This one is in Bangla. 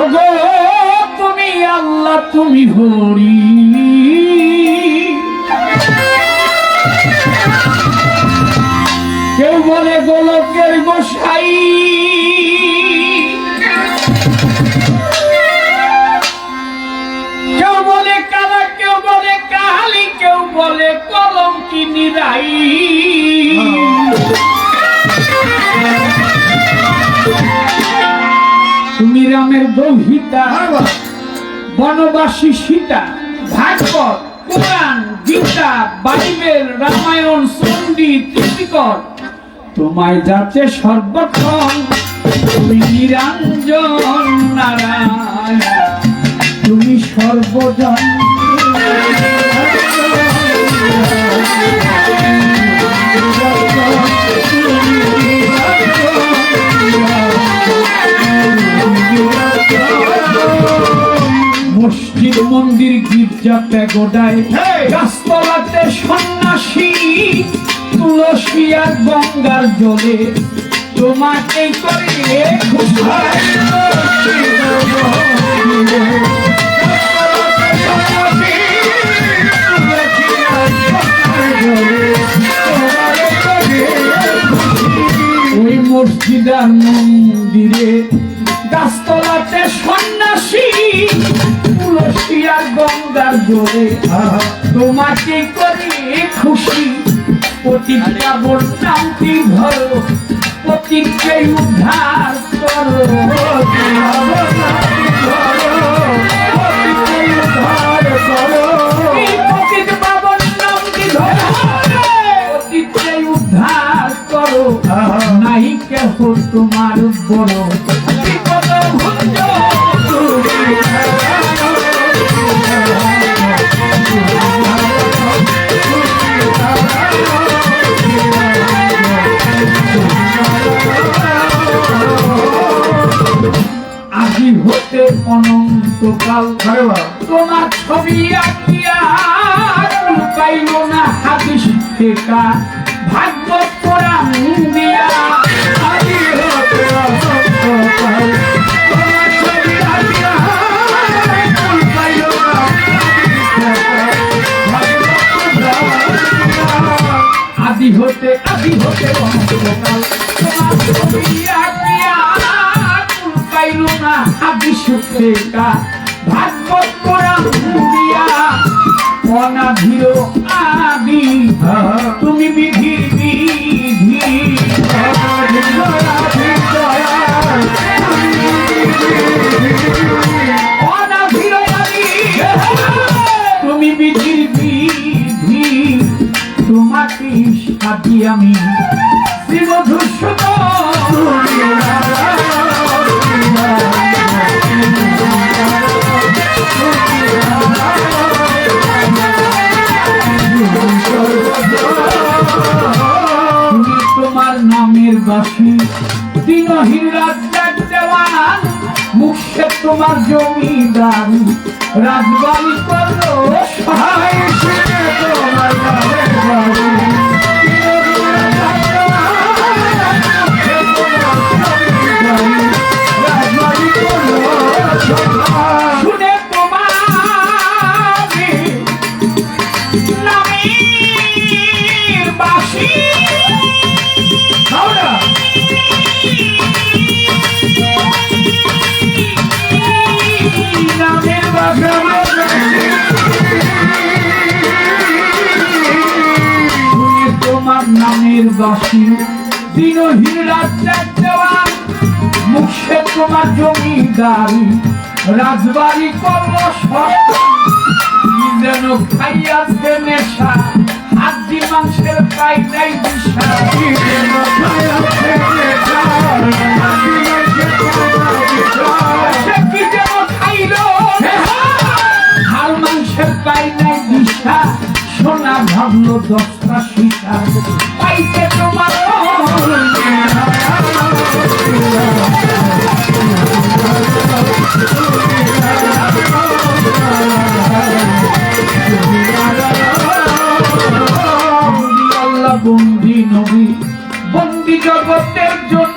ওগো, তুমি আল্লাহ, তুমি হরি। কেউ বলে গোলকের গোসাই। কেউ বলে কারা কেউ বলে কাহালি, কেউ বলে কলঙ্কি নিরাই তুমি রামের দৌহিতা বনবাসী সীতা ভাগবত কোরআন গীতা বাইবেল রামায়ণ চণ্ডী তৃতিকর তোমায় যাচ্ছে সর্বক্ষণ তুমি নিরঞ্জন নারায়ণ। তুমি সর্বজন গির্জা প্যাগোডায় গাছতলাতে সন্ন্যাসী তুলসী আর গঙ্গার জলে তোমাকে করে ওই মসজিদ আর মন্দিরে গাছতলাতে সন্ন্যাসী আর গঙ্গার জলে তোমাকে করে খুশি? প্রতিজ্ঞা বলতামটি ধরো প্রতিজ্ঞে উদ্ধার করো। উদ্ধার কেহ তোমার বড় অনন্তকাল তোমার ছবি আঁকিয়া লুকাইল না হাদিস টেকা ভাগবত কোরআন দিয়া আজি হতে অনন্তকাল তোমার ছবি আঁকিয়া লুকাইল না আদি হতে আদি হতে অনন্তকাল তোমার ছবি আঁকিয়া লুকাইল না হাদিস টেকা ভাগবত কোরআন দিয়া অনাধির আদি। তুমি বিধি বিধি বিধির বিধি তোমাকে সাথী আমি। শ্রীমধুর তোমার নামের বাসি। দিনহীন রাজ্যের দেওয়ান মুখে তোমার জমিদার। রাজবাড়ি করল আড্ডার মুখে তোমার জমিদারি রাজবাড়ি করব যেন খাইয়াছে নেশা হাজি মাংসের পাই নাই দিশা নেশা হাজি মাংসের পাই নাই দশ বন্দী নবী বন্দী জগতের জন্য